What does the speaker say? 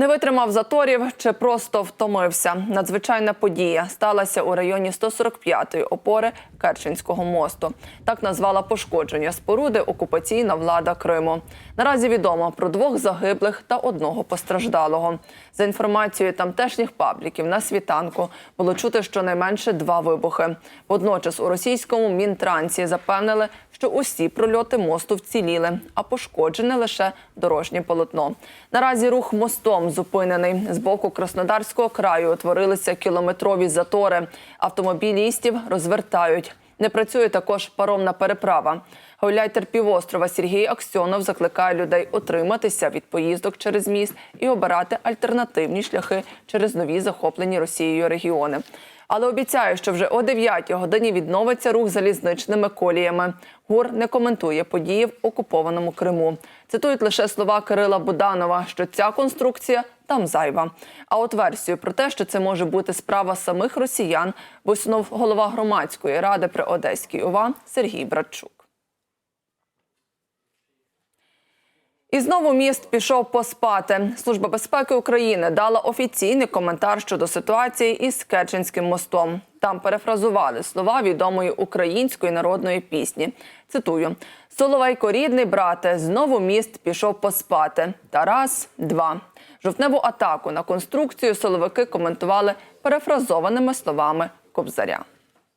Не витримав заторів чи просто втомився. Надзвичайна подія сталася у районі 145-ї опори Керченського мосту. Так назвала пошкодження споруди окупаційна влада Криму. Наразі відомо про двох загиблих та одного постраждалого. За інформацією тамтешніх пабліків на світанку було чути щонайменше два вибухи. Водночас у російському мінтрансі запевнили, що усі прольоти мосту вціліли, а пошкоджене лише дорожнє полотно. Наразі рух мостом зупинений. З боку Краснодарського краю утворилися кілометрові затори. Автомобілістів розвертають. Не працює також паромна переправа. Гауляйтер півострова Сергій Аксьонов закликає людей утриматися від поїздок через міст і обирати альтернативні шляхи через нові захоплені Росією регіони. Але обіцяє, що вже о 9 годині відновиться рух залізничними коліями. ГУР не коментує події в окупованому Криму. Цитують лише слова Кирила Буданова, що ця конструкція там зайва. А от версію про те, що це може бути справа самих росіян, висунув голова громадської ради при Одеській ОВА Сергій Братчук. Знову міст пішов поспати. Служба безпеки України дала офіційний коментар щодо ситуації із Керченським мостом. Там перефразували слова відомої української народної пісні. Цитую: Соловейко, рідний брате, знову міст пішов поспати. Та раз, два. Жовтневу атаку на конструкцію соловики коментували перефразованими словами Кобзаря.